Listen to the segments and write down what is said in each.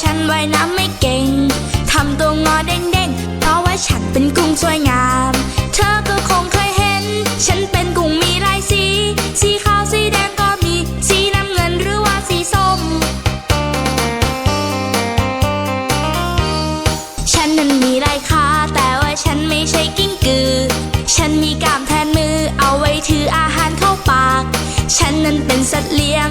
ฉันว่ายน้ำไม่เก่ง ทำตัวงอเด้งๆ เพราะว่าฉันเป็นกุ้งสวยงาม เธอก็คงเคยเห็น ฉันเป็นกุ้งมีหลายสี สีขาวสีแดงก็มี สีน้ำเงินหรือว่าสีส้ม ฉันนั้นมีหลายขาแต่ว่าฉันไม่ใช่กิ้งกือ ฉันมีกล้ามแทนมือเอาไว้ถืออาหารเข้าปาก ฉันนั้นเป็นสัตว์เลี้ยง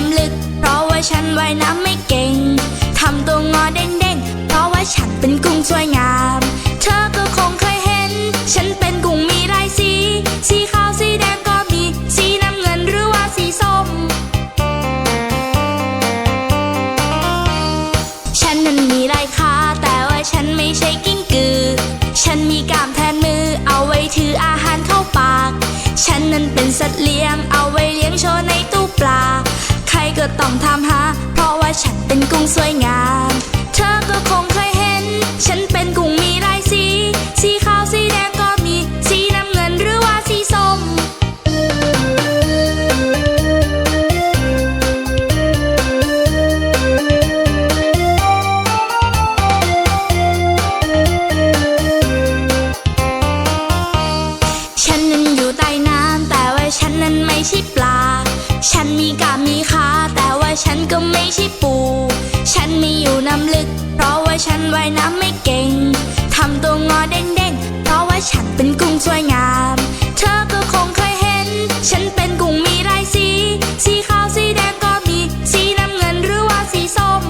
น้ำลึก เพราะว่าฉันว่ายน้ำไม่เก่ง ทำตัวงอเด้งๆ เพราะว่าฉันเป็นกุ้งสวยงาม เธอก็คงเคยเห็น ฉันเป็นกุ้งมีลายสี สีขาวสีแดงก็มี สีน้ำเงินหรือว่าสีส้ม ฉันนั้นมีลายขาแต่ว่าฉันไม่ใช่กิ้งกือ ฉันมีกล้ามแทนมือ เอาไว้ถืออาหารเข้าปาก ฉันนั้นเป็นสัตว์เลี้ยง ฉันำลึก เพราะว่าฉันว่ายน้ำไม่เก่ง ทำตัวงอเด้งๆ เพราะว่าฉันเป็นกุ้งสวยงาม เธอก็คงเคยเห็น ฉันเป็นกุ้งมีลายสี สีขาวสีแดงก็มี สีน้ำเงินหรือว่าสีส้ม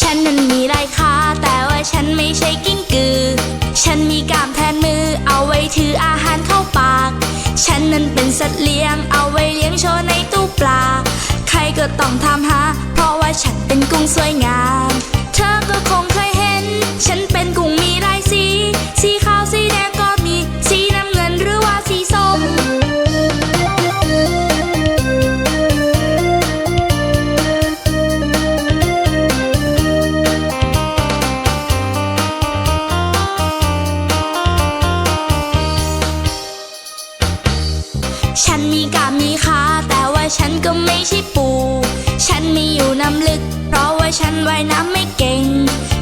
ฉันนั้นมีลายขาแต่ว่าฉันไม่ใช่กิ้งกือ ฉันมีกามแทนมือเอาไว้ถืออาหารเข้าปาก ฉันนั้นเป็นสัตว์เลี้ยงเอาไว้ ต้องทำหา เพราะว่าฉันเป็นกุ้งสวยงาม ฉันมีกามมีขาแต่ว่าฉันก็ไม่ใช่ปู ฉันมีอยู่น้ำลึก เพราะว่าฉันว่ายน้ำไม่เก่ง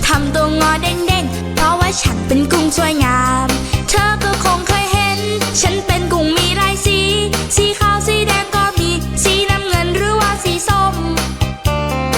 ทำตัวงอเด้งเด้งเพราะว่าฉันเป็นกุ้งสวยงาม เธอก็คงเคยเห็น